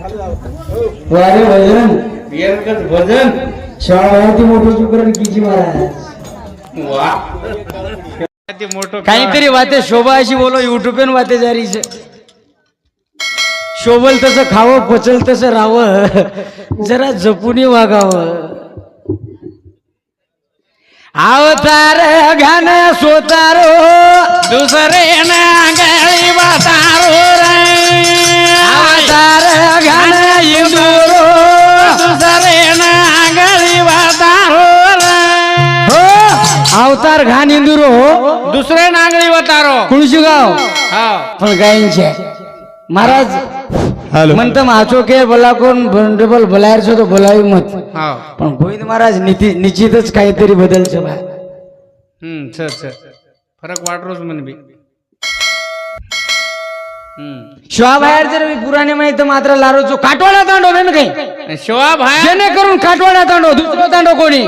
वारे भजन. एकच भजन. शाळावरती मोठं चुकरण किची महाराज? मोठं काहीतरी वाते शोभा अशी बोलो युट्यूब वाते जारीच शोभल तसं खावं पचल तसं राहावं जरा जपून वागावं. अवतार घान सोतारो दुसरे ना गळी वातारो अवतार हो अवतार घाण इंदुरो हो. दुसरे नांगळी वातारो. कुणशी गाव हा. पण गायींचे. महाराज म्हणत माचो के बोला कोण बंडबल बोलायचं तो बोलावी मत. हा. पण गोविंद महाराज निती निश्चितच काहीतरी बदलचं बा. हम्म सर सर. फरक वाटरोच म्हण शिवा बाहेर जर मी पुराने माहीत मात्र लारोचो काटवाडा तांडव आहे ना काही? शिवा जेणेकरून काटवाडा तांडव दुसरं तांडव कोणी?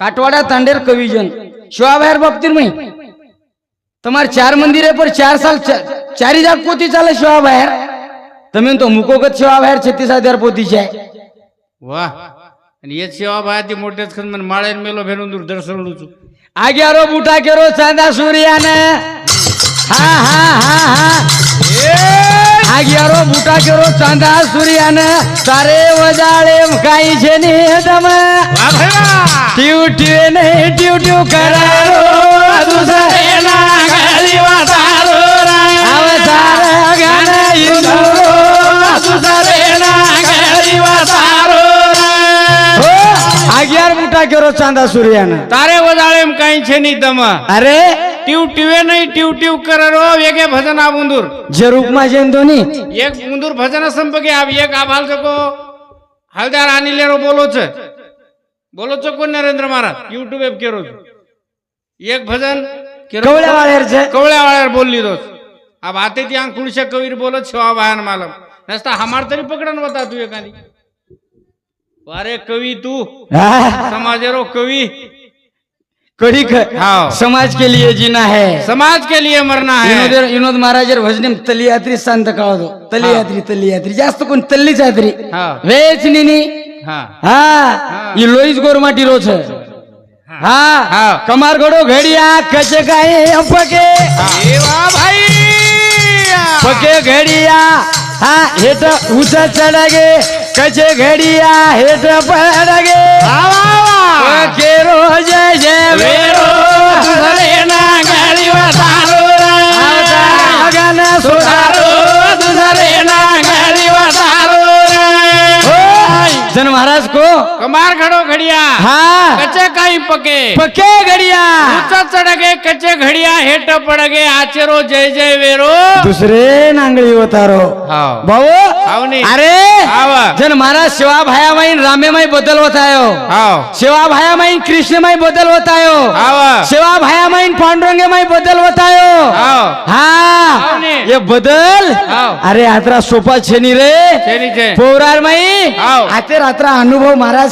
काटवाडा तांडेर कविजन. शिवा बाहेर बाबतीत मी. तुम्हाला चार मंदिर आहे पर चार साल चारी हजार पोती चाल शिवा बाहेर. तुम्ही म्हणतो मुकोगत शिवा बाहेर छत्तीस हजार पोतीचे वा आणि येत शिवा बाहेर ते मोठ्याच खर माळे मेलो भेटून दर्शन आगे आरोप उठा केरो चांदा सूर्याने. હા હા હા હા આગિયારો મોટા કેરો ચાંદા સૂર્યાને તારે વજાળે કાઈ છે ને તમે ટ્યુ ટ્યુ ને ટ્યુ ટ્યુ કરારો અગિયાર મોટા કરો ચાંદા સૂર્યાના. તારે વધારે એમ કઈ છે નહીં તમે. અરે टिव टिवे नाही टिव टिव करो वेगे भजन आ उंदूर जरूप माझे दोन्ही. एक बुंदूर भजन संप के एक आभाल चको हलदार आणि लेरो बोलोच. बोलोच कोण नरेंद्र महाराज? युट्यूब एप केरो एक भजन कवळ्या वाळ्यार वाळ्यार बोलली दोस अब आते ती अंग कुणशा कवीर बोलत शिवा बायन मालम. नसता हमार तरी पकडन होता तू एकानी. अरे कवी तू. समाजेरो कवी. कडी हाव. समाज के लिए जीना है। समाज के लिए मरना है। विनोद महाराजर भजने तली यात्री सांत काळतो तली हा. यात्री तली यात्री जास्त कोण तल्लीच यात्री हा. वेच निनी। हा। हा। ही लोईस गोरमाटी रोज हा। हा. कमार घडो घडिया कचे काय पके। भाई। पके घडिया। हा हेट उच चढगे कचे घडिया हेट पडगे? पके रोज जय वेरो तुझरे ना गाडी वाटारो आवता गाणं सोडारो तुझरे ना गाडी वाटारो जन महाराज को कमार घडो घडिया। हा। कचे काही पके। पके घडिया। ऊंचा चढगे कचे घडिया हेट पडगे आचेरो जय जय वेरो। दुसरे नांगळी हाव. भाऊ हावनी. अरे हाव. जन महाराज शिवा भायामाईन रामेमाई बदल होतायो हाव शिवा भायामाईन कृष्णमाई बदल होतायो हाव शिवा भायामाईन पांडुरंगेमाई बदल होतायो हाव हा. ये बदल। हाव. अरे आत्रा सोपा छेनी रे। छेनी छे. पौरार माई हाव. आते रात्रा अनुभव महाराज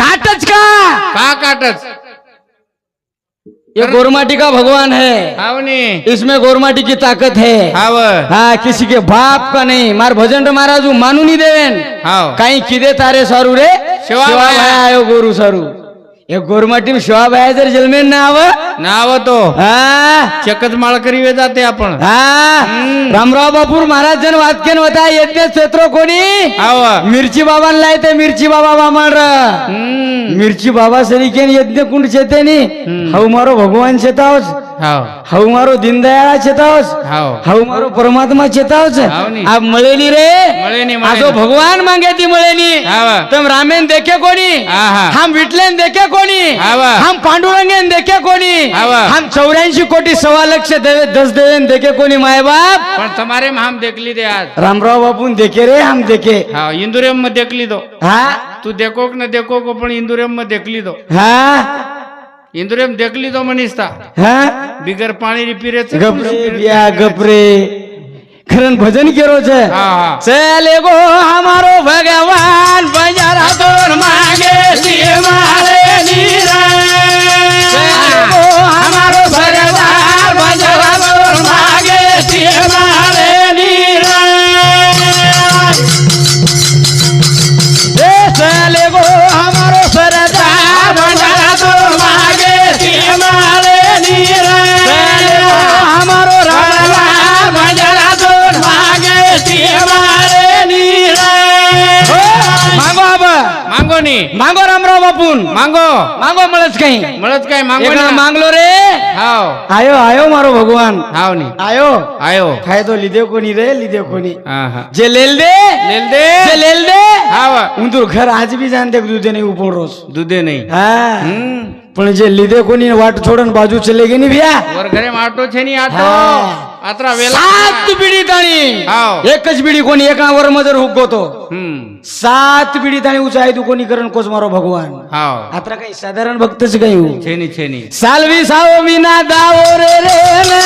काटच का? का काटच? ये गोरमाटी का भगवान है? आवनी इसमें गोरमाटी की ताकत है। हाव. हाँ किसी के बाप का नहीं। मार भजन महाराज मानू नहीं देवेन हाँ कहीं किदे तारे सरू रे? शिवा आयो गुरु सरू। हे गोरमाटी में शिवाबाया जर जन्मेन ना आव नाव तो. हा? चकच माळ करीवे जाते आपण. हा? रामराव बापूर महाराज जन वाक्यन होता येते क्षेत्र कोणी? मिरची बाबांना येते मिरची बाबा हम्म. मिरची बाबा सरीकेन यज्ञ कुंड चेते नी हव मारो भगवान शेतावच. हाऊ मारो दीनदयाळा चेतावस हाऊ मारो परमात्मा चेतावस मळेली रे? आजो भगवान मांगे ती मळेली. तम रामेन देखे कोणी? हम विटलेन देखे कोणी? हम पांडुरंगेन देखे कोणी? हम चौऱ्याऐंशी कोटी सव्वा लक्ष दस देवेन देखे कोणी मायबाप पण तुम्हारे हम देखली दे आज. रामराव बापून देखे रे हम देखे. इंदुरेममध्ये देखली दो. हा? तू देखोक न देखोक पण इंदुरेममध्ये देखली दो. हा? ઇન્દ્રેમ દેખલી તો. મનીષતા હે? બિગર પાણી ની પીરે છે. ગપરે બ્યા ગપરે ખરન ભજન કેરો છે. ચલે ગો અમારો ભગવાન બજારા તોર માગે સીએ મારે નીરા. ચલે ગો અમારો ભગવાન બજારા आपण मांगो. मांगो मळच काही. मळच काय मांगो मांगलो रे. हाव. आयो आयो मारो भगवान. हाव नी. आयो. आयो. फायदो लिदे कोणी रे लिदे कोणी. जे लेल दे. लेल दे. जे लेल दे. हाव. उंदूर घर आज भी जान देख दूधे नाही उपोड रोज दूधे नाही. हा. દૂધે નહીં ઉપર રોજ દૂધે નહીં હા હમ પણ જે લીધે કોની વાટ છોડે ને બાજુ ચલે ગઈ ની ભ્યા વર ઘરે માટો છે ની આટો હા. આતરા વેલા સાત બીડી તાણી હાવ. એક જ બીડી કોની એકના વર મજર હુકો તો હમ સાત બીડી તાણી ઊંચાઈ તું કોની કરણ કોસ મારો ભગવાન હાવ આતરા કઈ સાધારણ ભક્ત છે કયું છે ની છે ની સાલવી સાવો વિના દાવો રે રે ને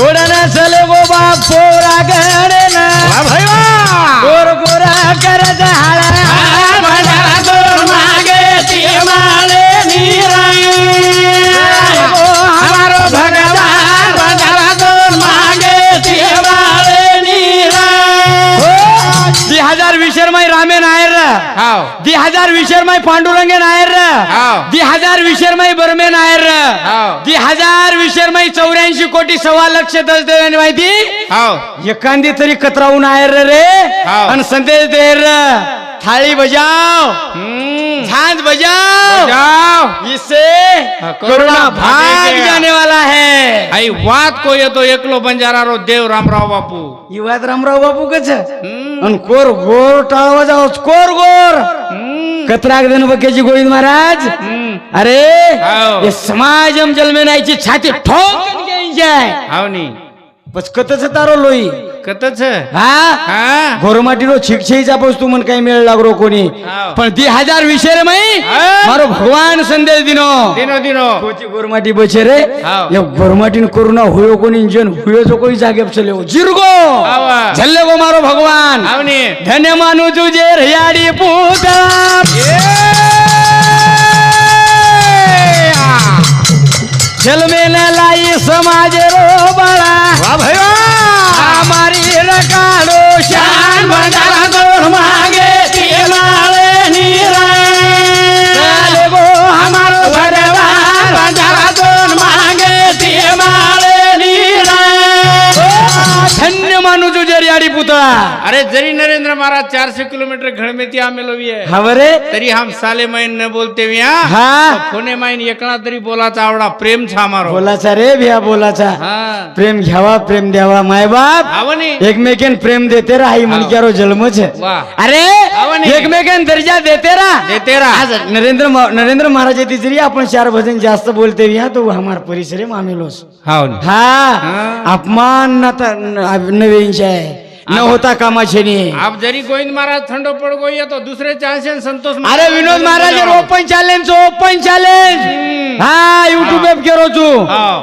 सोडन चले गोबा पोरा गडन कर गोरा करत हाळा मागे ती माळे नीरा दी हजार विशरमय पांडुरंगे नायर दी हजार विशरमय बर्मे नायर दी हजार विशरमय चौऱ्याऐंशी कोटी सव्वा लक्ष दस माहिती? एखादी तरी कतरावून आहे रे आणि संदेश दे थाळी बजाव हम्म झांझ बजाव જાઓ इससे हाँ, कोरोना कोरोना भाग भागेगा. जाने वाला है આઈ વાત કોઈ હતો એકલો બંજારારો દેવ રામરાવ બાપુ ही बात रामराव बापू कच हम्म आणि कोर गोर टाळवा जाओ कोर गोर हम्म कतराक देन बकेची गोविंद महाराज हम्म अरे हाव. ये समाजम जन्मेनायची छाती ठोकन घ्यायची आहे હાવ ની बस कतच हा? घोरमाटीरो शिक्षेचा तू मन काही मेळ लागरो कोणी. पण ती हजार विषय रे माई. मारो भगवान संदेश दिनो. दिनो दिनो. कोची गोरमाटी बचे रे हाव. या गोरमाटीन कोरोना हुयो कोणी जन हुयो जो कोणी जागे चले हो. जिरगो. आवा. झल्ले गो मारो भगवान. आवनी धन्य मानू तुझे रयाडी पूजा. जलमे न लाई समाज रो बळा वा भैया. વાહ हमारी रकाडो शान भंडारा अरे जरी नरेंद्र महाराज चारशे किलोमीटर घळमेती आमेलो आहे. हवरे तरी हम साले माईन न बोलते विया हा? फोने माईन एकला तरी बोलाचा आवडा प्रेम छा मारो. बोलाचा रे भिया बोलाचा. हा. प्रेम घ्यावा प्रेम द्यावा माय बाप. आवनी एकमेकेन प्रेम देते रा आई मुलक्यारो जन्म छे वाह. अरे आवनी. एकमेकेन दर्जा देते रा देते रा आज नरेंद्र मा- नरेंद्र महाराज येते जरी आपण चार भजन जास्त बोलते ह्या तो हमार परिसर मामिलोस. हाव हा. हा. अपमान न त- न- नवीनचे आहे. न होता कामाचे नाही आप जरी गोविंद महाराज थंड पड गो येतो दुसरे चान्स संतोष अरे Vinod Maharaj open challenge open challenge हा युट्यूब पे करो तू.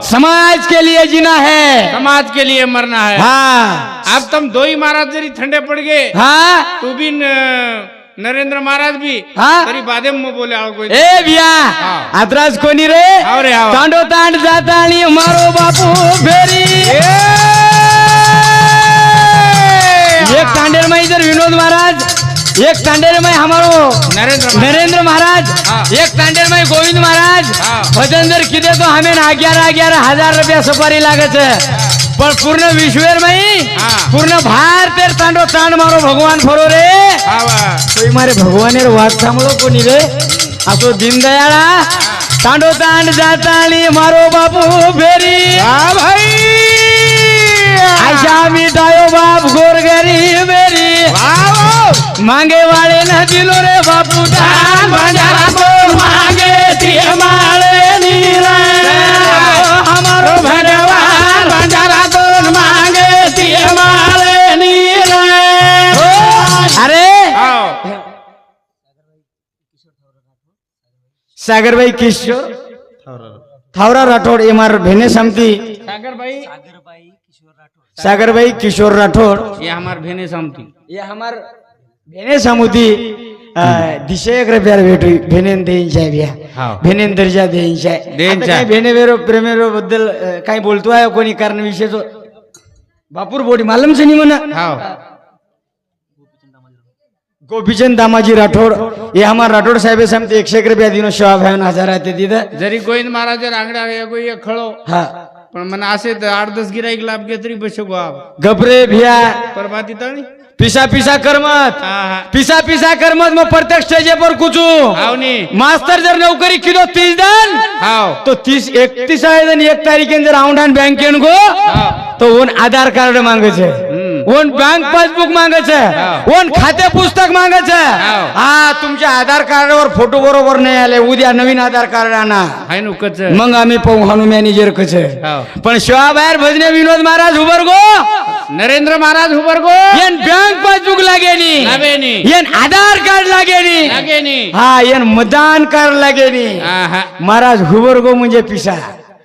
समाज के लिए जीना है. समाज के लिए मरना है. हाँ. आप तुम दो ही महाराज जरी ठंडे पड़ गए. हाँ. तू भी न- नरेंद्र महाराज भी हाँ. तरी बादे में बोले आओ कोई. ए बिया हाँ. आत्रास कोणी रे? तांडो तांड जाता आणि मारो बापू फेरी. એક કાંડેરમાં ઇધર વિનોદ મહારાજ એક કાંડેરમાં હમારો નરેન્દ્ર મહારાજ એક કાંડેરમાં ગોવિંદ મહારાજ. ભજનદર કીધે તો અમે અગિયાર અગિયાર હજાર રૂપિયા સુપારી લાગે છે. પણ પૂર્ણ વિશ્વેરમાં પૂર્ણ ભારત તાંડો તાંડ મારો ભગવાન ફરો રે. તો મારે ભગવાન વાત સાંભળો કોની રે? આ તો દીન દયાળા તાંડો તાંડ જાતાની મારો બાપુ ફેરી. હા ભાઈ. मी डायो बाप गोरगरी बेरी मांगे वाळे न दिलो रे बापू दान भंडारा तो मागे ती माळे नीरा हमारो भगवान भंडारा तो मागे ती माळे नीरा अरे. सागरबाई किशोर. थावरा राठोड. एमार भेने समती. सागर भाई सागरबाई किशोर राठोड ये हमार भेने समती। ये हमार भेने समुदी दिशेक रे प्यार भेटू बिया। देईंशाय देईंशाय. आता काय भेने वेरो प्रेमेरो बद्दल काही बोलतो आहे कोणी कारण विशेष बापूर बोडी मालम से नाही म्हणा। हाव। गोपीचंद दामाजी राठोड ये हमार राठोड साहेब समते एकशे एक रुपया दिनो शिवा भयान हजार आहे ते तिथं। जरी गोविंद महाराज ये खळो हा। पण मला असे तर आठ दस गिराईक लाभ घे तरी बसो आप. गबरे भिया. परबाती तळी पिसा पिसा करमत. पिसा पिसा करमत मग प्रत्येक स्टेज पर कुचू मास्तर जर नोकरी किलो तीस दन हाव. तो तीस एकतीस आहे एक तारीखेन जर औंढान बँकेन गो तो ओन आधार कार्ड मागे कोण बँक पासबुक मागायचं कोण खाते पुस्तक मागायचं हो. हा. तुमच्या आधार कार्डवर फोटो बरोबर नाही आले उद्या नवीन आधार कार्ड आणा. मग आम्ही पाहू हनु मॅनेजर कच पण शिवाबाहेर भजने विनोद महाराज उभर गो नरेंद्र महाराज उभर गो येन बँक पासबुक लागेल येन आधार कार्ड लागेल हा येन मतदान कार्ड लागेल महाराज हुबर गो म्हणजे पिसा.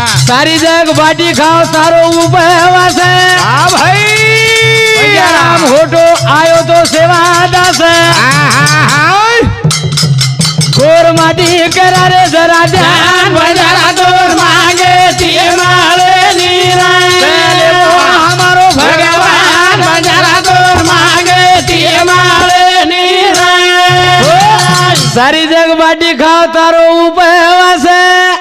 जग बाटी खाव तारो उपवास हा भाई राम होटो आयो तो सेवा दास गोर माटी करा रे जरा ध्यान बजारा दोर मागे तिये माळे नीरा पहले वो हमारो भगवान बजारा दोर मागे तिये माळे नीरा सारी जग बाटी खाव तारो उपवास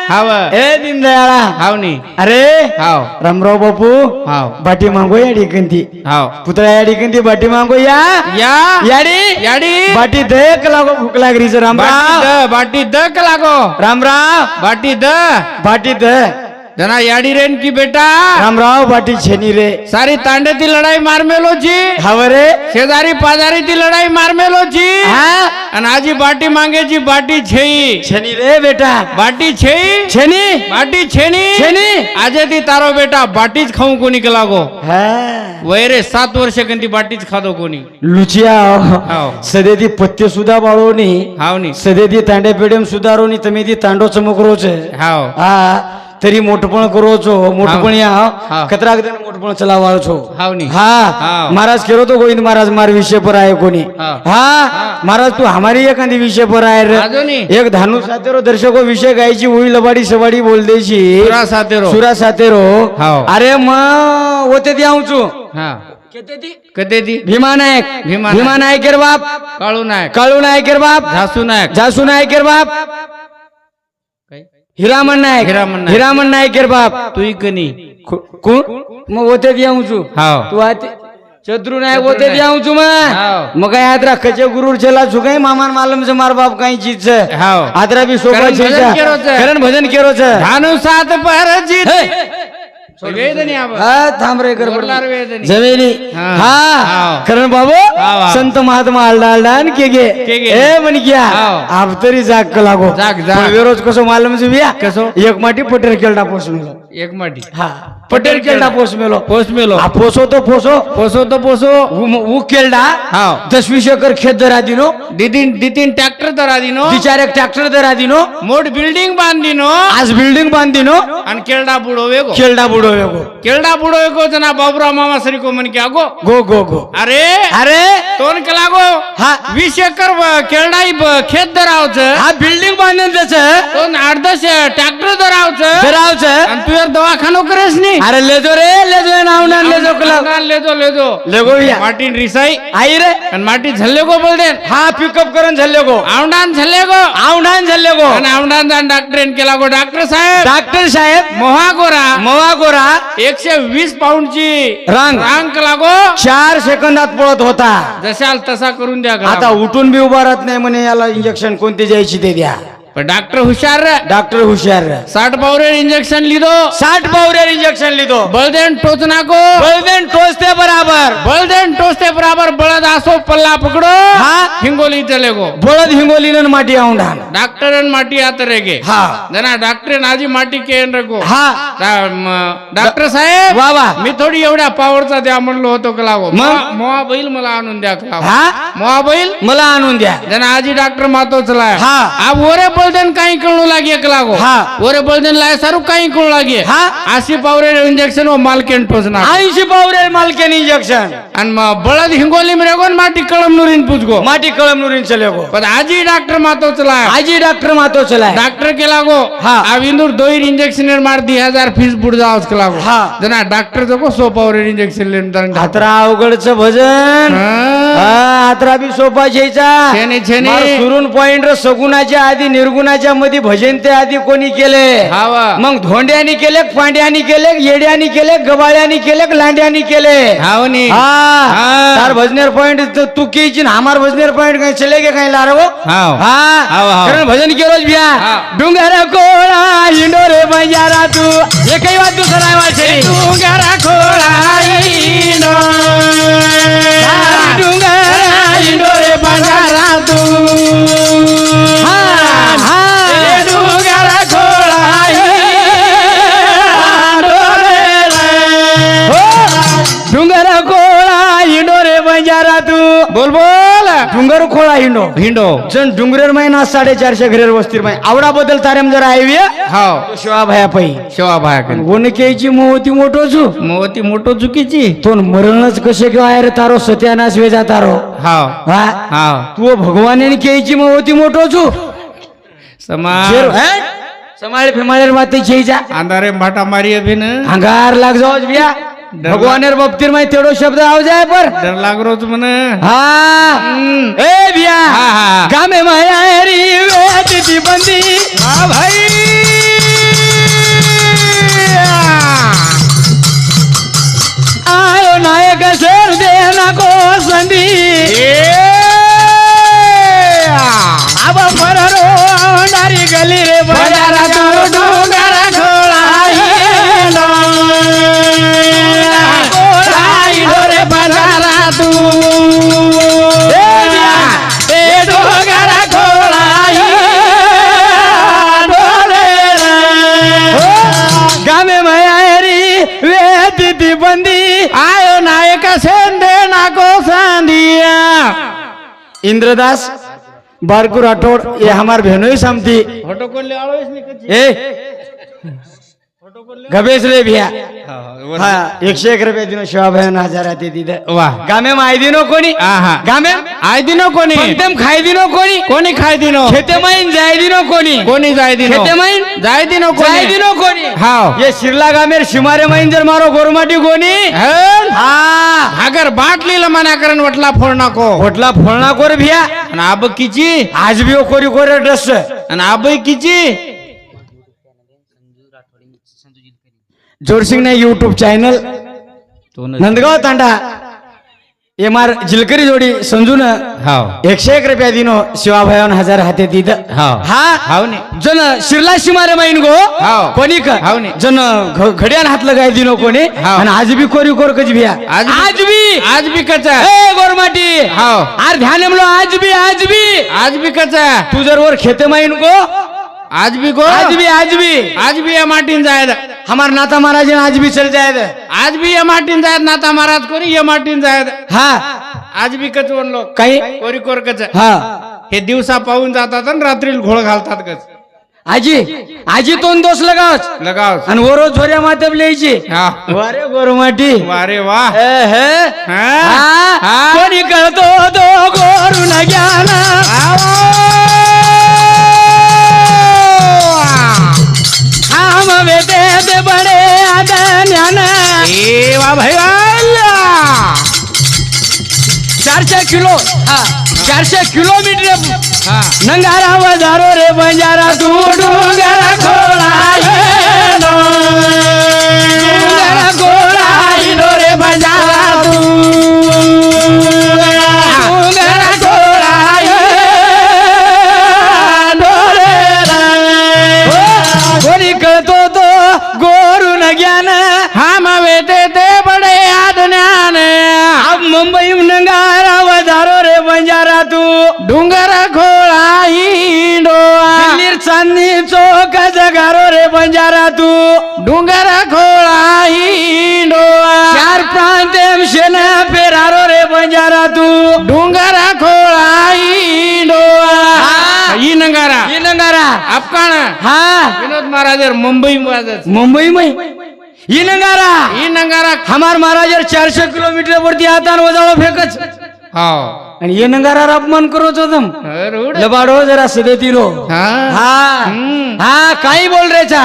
हाव ए दीनदयाळा हाव नी अरे हाव रामराव बापू हाव बाटी मागो या ठिकंती हाव पुतळा या ठिकंती बाटी मागो या या याडी याडी बाटी देख लागो भूक बाटी रामराव द बाटी द का लागो रामराव बाटी द बाटी दे जना याडी रेन की बेटा रामराव बाटी छेनी रे सारी तांड्याची लढाई मारमेलोची हवरे शेजारी पाजारीची लढाई मारमेलोची हा आणि आजी बाटी मागेची बाटी छेई छेनी रे बेटा बाटी छेई छेनी बाटी छेनी छेनी आजे ती तारो बेटा बाटीच खाऊ कोणी का लागो हा वैरे सात वर्ष कंती बाटीच खातो कोणी लुचिया हाव. सदे ती पत्ते सुद्धा बाळोनी हाव नी सदे ती तांडे पेडेम सुधारोनी તમે ती तांडो चमकरोच हाव हा तरी मोठपण करो છો મોટપણ હા. આ કતરાક દિન મોટપણ ચલાવાળો છો હાવ ની. હા હાવ. મહારાજ કેરો તો ગોવિંદ મહારાજ માર વિષય પર આયો કોની હાવ. હા મહારાજ તું हमारी एखादी विषय पर आहे रे. आजो नी. एक धानू सातेरो दर्शको विषय गायची होई लबाडी सवाडी बोल देशी सुरा सातेरो. सुरा सातेरो हाव. अरे मग होते ती आऊचू हा कधी ती भीमा नायक भीमा भीमा नायकेर बाप काळू नायक काळू नायकेर बाप झासू नायक जासू नायकेर बाप काय? हिरामन नायक. हिरामण नायक. हिरामन नायकेर बाप. तुई कनी. कोण मग होते छू. हाव. तू आते नायक चतुर होते नायक. दियाऊ छू मग काय आदरा कचे गुरुर चला छू काय? मामान मालम से मार बाप काही चीज हाव. आदरा भी सोबत करण भजन केरो छे. करण भजन केरो छे. धानु सात पर जीत. हे. आब हा हा. हा. करण बाबू. संत महात्मा आलडा आलडान के गे के गे. ए म्हण क्या हाव. आप तरी जाग लागो जाग, जाग. वेरोज कसो मालम से बिया कसो? एक माटी पटेर केलडा पोसून एक माटी. हा. पटेल केलडा पोस मेलो. पोस मेलो. हा पोसो तो पोसो. पोसो तो पोसो. ऊ केलडा. हाव. दस वीस एकर खेत दरा दिनो. दितीन दितीन ट्रॅक्टर दरा दिनो. विचार एक ट्रॅक्टर दरा दिनो. मोठ बिल्डिंग बांधिनो आज बिल्डिंग बांधिनो आणि केरडा बुडो वेगो. केलडा बुडो गो केरडा बुडो वेगो जना बाबुराव मामा सरी को मन क्या गो गो गो. गो अरे. अरे. तोन केला गो हा. वीस एकर ब- खेत दरावच हा बिल्डिंग बांधून त्याच तो आठ दस ट्रॅक्टर दरावच आणि तू यार दवाखानो करेस नी. अरे लेजो रे लेजो नाव ना लेजो कला लेजो लेजो. लेगो या. माटीन रिसाई. आई रे. आणि माटी झल्ले गो बोलते हा पिकअप करून झाले गो. आवडान झल्ले गो. आवडान झाले गो. आणि आवडान जाण डॉक्टरेन केला गो डॉक्टर साहेब. डॉक्टर साहेब. मोहा गोरा. मवा गोरा. एकशे वीस पाऊंडची रांग. रांग लागो. चार सेकंदात पळत होता. जशाल तसा करून द्या का आता उठून बी उभा राहत नाही म्हणे याला इंजेक्शन कोणते द्यायची ते द्या. पण डॉक्टर हुशार. डॉक्टर हुशार साठ पावरे इंजेक्शन लिदो साठ पावरेर इंजेक्शन लिदो बळदेन टोच नाको बळदेन टोचते बराबर। बळदेन टोचते बराबर बळद असो पल्ला पकडो। हा. हिंगोली चले गो। बळद हिंगोलीनं माटी औंढान डॉक्टर माटी आता रे गे हा। जना डॉक्टर आजी माटी केन रे गो हा। डॉक्टर साहेब। वा वा। मी थोडी एवढ्या पावरचा द्या म्हणलो होतो का लागो मग? मोहा बैल मला आणून द्या का लागो हा? मोहा बैल? मला आणून द्या। जना आजी डॉक्टर मातो चलाय हा. अब ओरे बळदेन काही कळू लागे का लागो. हा. ओरे बळदेन लाय सारू काही कळू लागे हा. आशी पावरे इंजेक्शन व मालकेन टोचना ऐंशी पावरेर मालकेन इंजेक्शन आणि मग बळद हिंगोली रेगोन माटी कळम नुरीन पुजगो. माटी कळम नुरीन चले गो पण आजी डॉक्टर मातो चलाय आजी डॉक्टर मातो चलाय डॉक्टर के लागो. हा. अब इंदूर दो इंजेक्शन मार दी हजार फीस बुड जाओ लागो. हा. जना डॉक्टर जको सो पावर इंजेक्शन लेन दंड हातरा अवघडच भजन. हा, हातरा बी सोपा घ्यायचा. छेने, छेने. सुरून पॉइंट निर्गुणाच्या मध्ये भजन ते आधी कोणी केले हावा मग धोंड्यानी केले पांड्यानी केले येड्यानी केले गबाळ्यानी केले लांड्यानी केले हावनी हा. तार भजनेर पॉइंट तू केची ना हमार भजनेर पॉइंट काही चले गे काही लारो हाव. हा हाव, हाव. कारण भजन केलोच बिया. डुंगर कोळा इंडोरे बंजारा तू हे काही वाद दुसरा वाचली डुंगरा. डुंगर बोल बोल. डुंगर खोळा हिंडो. भिंडो जण डुंगरेर महिना साडेचारशे घरेर वस्तीर माही आवडा बदल तारेम जरा आहे हाव. शिवा भया पै. शेवा भाया गोनकेची मोहती मोठो छु मोती मोठो चुकीची तो मरणच कसे किंवा रे तारो सत्यानाश वेजा तारो? हाव. हा? हाव. तू भगवान केची मोहती मोठो छु समाज. हे? समाळे फिमाळेर माते छेजा अंधारे भाटा मारी अभिन. अंगार लाग जाओ बिया. भगवानेर बाबतीर माही तेवढो शब्द आव जाय पर. डर लाग रोज म्हण. हा. ए बिया. गामे माया री वेती बंदी. हा भाई. आयो नायक शेर देना को संदी इंद्रदास बारकू राठोड ये हमार बहनोई समती। फोटो कोण आळोस नाही कच्ची? ए गबेस रे भिया। एकशे एक रुपये दिनो शिवा बहन हजार ते तिथे वा गामे माय दिनो कोणी? गामे? आय दिनो कोणी? एकदम खाय दिनो कोणी? कोणी खाय दिनो? खेते माईन जाय दिनो कोणी? कोणी जाय दिनो? खेते माईन जाय दिनो जाय दिनो कोणी? हाव. ये शिरला गामेर शिमारे माईन जर मारो गोरमाटी कोणी? हा? अगर बाटलीला मना करण वटला फोड नको होटला फोडना कोर भिया। आणि आब किची? आज भी कोरी कोरे ड्रेस आणि आब किची? जोरसिंग ने YouTube channel Nandgaon Tanda M R जिलकरी जोडी समजून एकशे एक रुपया दिनो शिवाभायन हजार हाते दिद. हा? हाव ने. जन शिरला शिमारे माईन गो. कोणी क हाव ने. जन घड्यान हात लगाय दिनो कोणी. आणि आज बी कोरी कोर कच भिया आज बी- आज बी. कचा ए गोरमाटी. हाव. आर ध्यान म्हणलो आज बी आज बी. आज बी कचा तू जर वर खेते माईन गो. आज बी गो. आज बी आज बी. आज बी या माटीन जायला. हमार नाता महाराज आज भी चल जाए आज भी ये माटीन जायत नाता महाराज कोणी ये माटीन जायत हा। आज बी कच लोक काही कोरी कोर कच। हा। हे दिवसा पाहून जातात आणि रात्री घोळ घालतात कच। आजी आजी तोंड दोष लगावच। लगाव आणि वरो झोऱ्या मातब लिहायची। हा। वारे गोरमाटी वारे वा? कोणी कळतो तो गोरुन ज्ञान। ते बडे ज्ञान। ए वा भाई. चारशे किलो। हा। चारशे किलोमीटर हा। नंगारा वजारो रे बंजारा तू डोंगरा खोळाय ते बडे आज्ञान अब मुंबई नंगारा वजारो रे बंजारा तू. डोंगर खोळा दिल्लीर चांदणी चौक जगारो रे बंजारा तू. डोंगर खोळा हिंडोआ. चार प्रांतेम शेना पेरारो रे बंजारा तू. डोंगर खोळा हिंडोआ. हा. ही नंगारा. ये नंगारा. अफकाण हा. विनोद महाराज मुंबई महाराज मुंबई में? ये नंगारा ही नंगारा हमार महाराजर चारशे किलोमीटर वरती आता वजाळो फेकच. हो आणि ये नंगारा अपमान करत होतम. लबाडो जरा सदतीरो हा. हा. हा काही बोल रेचा.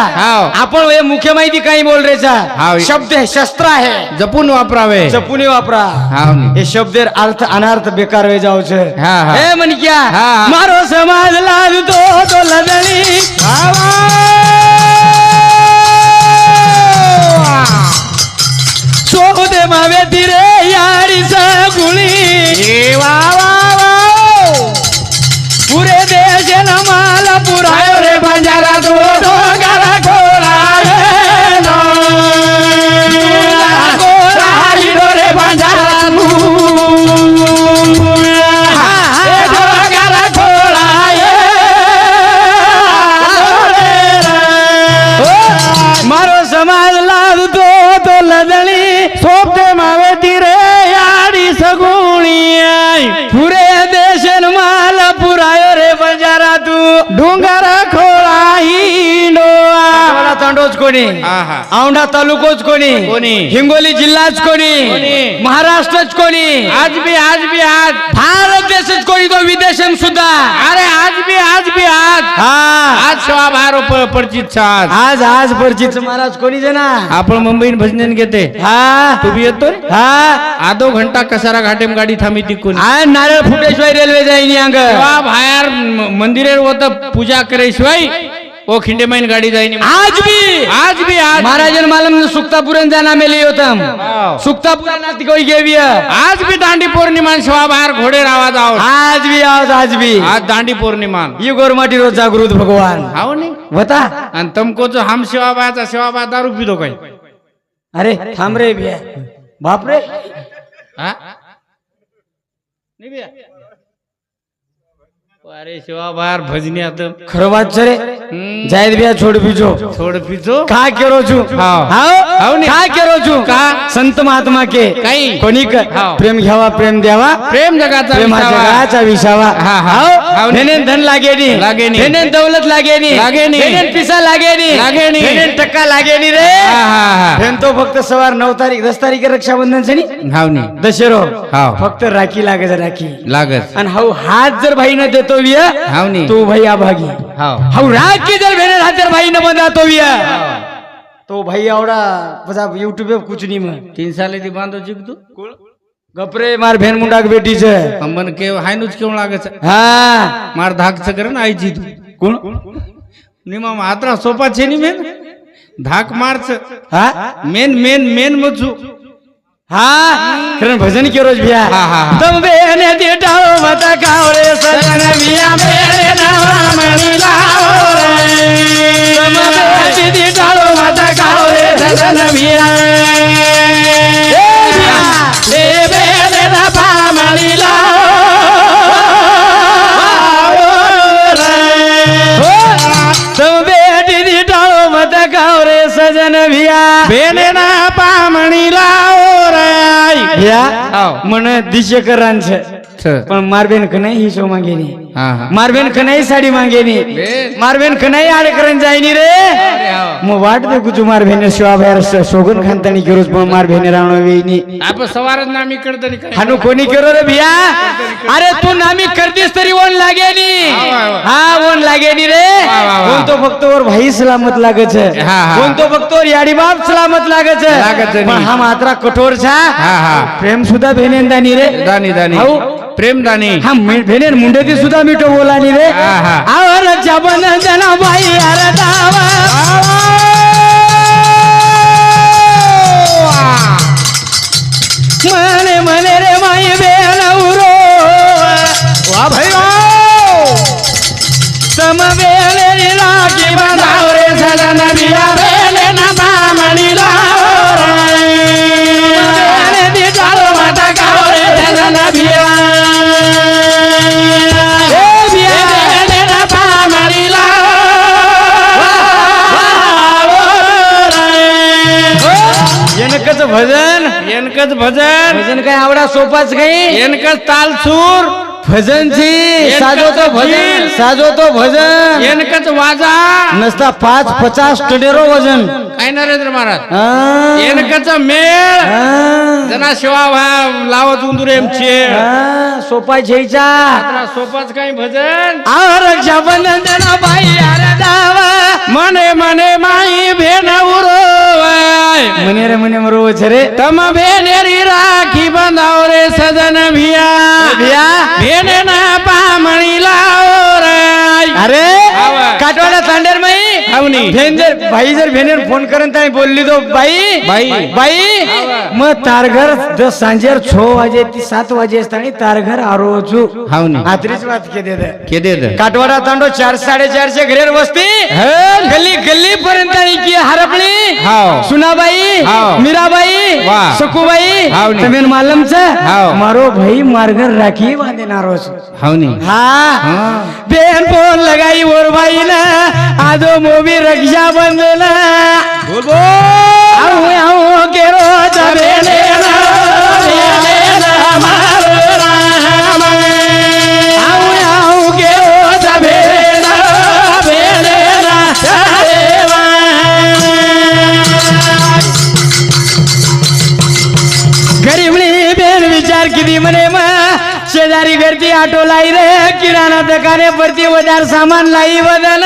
आपण हे मुख्य माहिती काही बोल रेचा. शब्द है शस्त्र आहे. जपून वापरावे. जपुनी वापरा. हे शब्देर अर्थ अनार्थ बेकार वे जाऊ छे हा, म्हण क्या हा. मारो समाज लाज तो तो लदणी कोणी. औंढा तालुकोच कोणी? कोणी? हिंगोली जिल्हाच कोणी? महाराष्ट्रच कोणी? आज बी आज बी आज. भारत देशच कोणी तो विदेशम सुद्धा? अरे आज बी आज बी आज. हा. आज बाहेर प- परिचित आज. आज परिचित महाराज कोणी जे ना आपण मुंबईन भजन घेते. हा. तू बी येतो हा आधो घंटा कसारा घाटेम गाडी थांबी तिकून नारळ फुटेशिवाय रेल्वे जाईनी अंग बाहेर म- मंदिरेर होत पूजा करेशिवाय ओ खिंडेमाईन गाडी जाईनी आज भी! आज बी आज महाराजन मालम सुक्तापुरन जाना मेली होतम. सुक्तापुरा कोई गेविय आज बी दांडी पौर्णिमा सेवा बाहेर घोडे आवाज आहो आज भी आज आज भी. आज दांडी पौर्णिमा ये गोरमाटी रोज जागृत भगवान. हाव नी? होता आणि तमकोच हम सेवा बायाचा सेवा बा दारू पितो काय अरे थांब रे बिया बाप रे. हा? नाही बिया? अरे सेवा बाहेर भजनी आता खरं बात छे रे. जायद बिया छोड पिजो छोड पिचो का केरो छु हाव. हाव हाव नी. का केरो छु का? संत महात्मा के काही. कोणी हाव. प्रेम घ्यावा प्रेम द्यावा प्रेम जगाचा प्रेमा. जगाचा विसावा हा, हा. हाव हाव नी. नेनेन धन लागेनी लागेनी. नेनेन दौलत लागेनी लागेनी. नेनेन पिसा लागेनी लागेनी. नेनेन टक्का लागेनी रे हा, हा, हा. तो फक्त सवार नऊ तारीख दस तारीख रक्षाबंधन छे नी हाव नी दशेरो हाव. फक्त राखी लागे राखी लागत आणि हाऊ हात जर भाई न देतो नी. तो भाई अभागी हाव. भेने भाई न विय तो भाई आवडा पछा युट्यूब पे कुछ नहीं में तीन साले ती बांधो चिक तू? गपरे मार भेन मुंडाक बेटी छे अंबन के हायनुच केवळ लागत हा. मार धाक कर ना आईची तू. कोण निमा मात्रा सोपा छे नी मेन धाक मारच हा? मेन मेन मेन मजू. हा कारण भजन के रोज भिया हा, हा, हा. तम बेने देटाओ मता कावरे सजन भिया मेरे नावा हाव. म्हण दिशेकरांचं पण मारबेन खनाई नाही शो मागेनी मारबेन खनाई साडी मागेनी मारबेन खनाई आडकरण जायनी रे. मग वाट दे कुचू मारबेन शिवा बाहेर शोगन खानतानी केरोच पण मारबेन रावण वेनी आपण कोणी केरो रे भिया? अरे तू नामी करतीस तरी ओन लागेनी हा ओन लागेनी रे. बोलतो तो फक्त वर भाई सलामत लागच. बोलतो फक्त वर याडी बाप सलामत लागच. लागच हा मात्रा कठोर छा. प्रेम सुद्धा भेनेन दानी रे. दानी दानी. हाऊ. प्रेम दानी हा भेनेर मुंडेती सुद्धा मिठो बोलानी रे. हा, हा. आवर जबन जना बाई अरे दावा. मने मने रे माई बेन उरो. वा भयो सम बेले रे राखी बांधाव रे सजन बिया बेले जनकच भजन एनकच भजन. भजन काय आवडा सोपाच काही? एनकच तालसूर. भजन ची साजो तो भजन साजो तो भजन. एनकच वाजा. नसता पाच पचास टनेरो वजन. काय नरेंद्र महाराज. एनकच मेळ. जना शिवा लावत उंदुरे एमचे सोपा झेचा. सोपाच काही भजन. रक्षाबंधन बाई अरे दावा. मने मने माई भेन उरो म्हणे रे म्हणे मरोच रे तम भेनेरी राखी बंधाव रे सजन भिया भिया? भेने ना पामणी लाव रे अरे आवा. काटवाडा तांडेर माई हावनी. भेन जर भाई जर भेनेर फोन करन ताई बोलली तो बाई बाई. बाई. मग तारघर सांजेर छो वाजे ती सात वाजे असताना तारघर आरोजू हावनी. आत्रीच बात के दे के काटवाडा तांडो चार साडेचारशे घरेर वस्ती. गल्ली गल्ली पर्यंत की हरपली हाव. सुनाबाई. मीराबाई. सकुबाई. तमेन मालमच. मारो भाई मारघर राखी बांधेनारो हावनी हा बेन फोन लगाई और भाई ना आदो मोबी रक्षा बंधन बोल बोल. गरीबली बेन विचार किती म्हणे मग शेजारी घरची ऑटो लाई रे. किराणा दुकाने परती बाजार सामान लाई बदल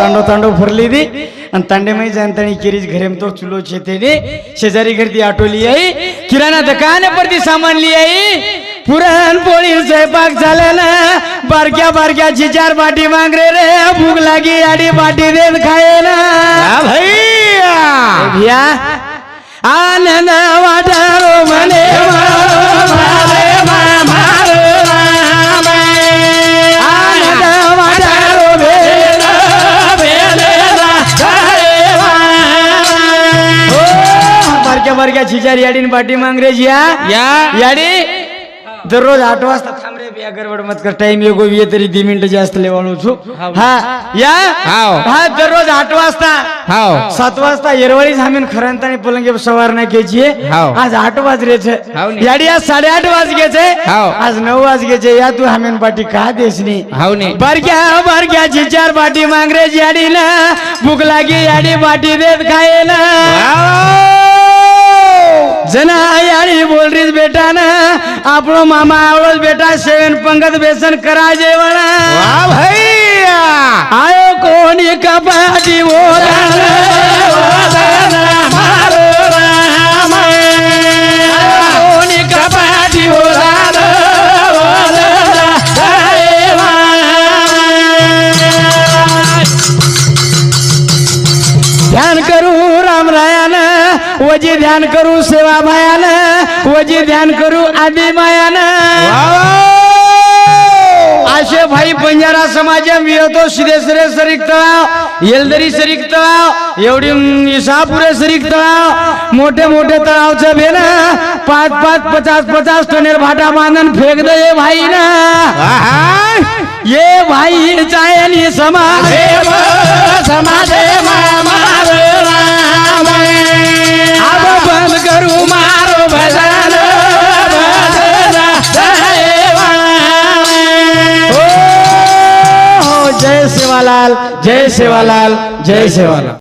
तांडो तांडो फरली दी आणि तांडे माही जाणतानी किरीच घरे तो चुलो छेते शेजारी घरती ऑटो ली आई किराणा दुकाने परती सामान ली आई पुरण पोळी स्वयंपाक झाला ना बारक्या बारक्याची चार बाटी मांग रे रे भूक लागी आडी बाटी देत खाये ना भैया आनंद वाटारो मने छिचार याडीन पाठी मांगरेजी या या. याडी दररोज आठ वाजता थांब रे बिया गडबड मत कर. टाइम येगो ये तरी दी मिनिटं जास्त लेवाळू छु. हा या? हाव. हा दररोज आठ वाजता. हाव. सात वाजता येरवाळी झामीन खरंतानी पलंगे सवार नाही घ्यायची हाव. आज आठ वाजले छे हाव नी. याडी आज साडेआठ वाज घ्यायचे हाव. आज नऊ वाज घ्यायचे या तू हामेन पाठी का देसनी हावनी बारक्या बारक्याची चार पाठी मांगरे याडी ना भूक लागी याडी पाठी देत खाये જના યારી બોલ રીત બેટા ને આપણો મામા આવડો બેટા સેવન પંગત બેસન કરાજે વળા. આયો કોની કપાટી ઓલા મારો ध्यान करू सेवा मायानं वजी ध्यान करू आदि मायानं. आशे भाई बंजारा समाज मिळतो सिद्धेश्वरे सरीक तळाव येलदरी सरीक तळाव एवढी इसापुरे सरीक तळाव. मोठे मोठे तळावचं भेन पाच पाच पचास पचास टनेर भाटा बांधन फेक दे ये भाई ना ये भाई चायनी समाज समाज जय सेवालाल जय सेवालाल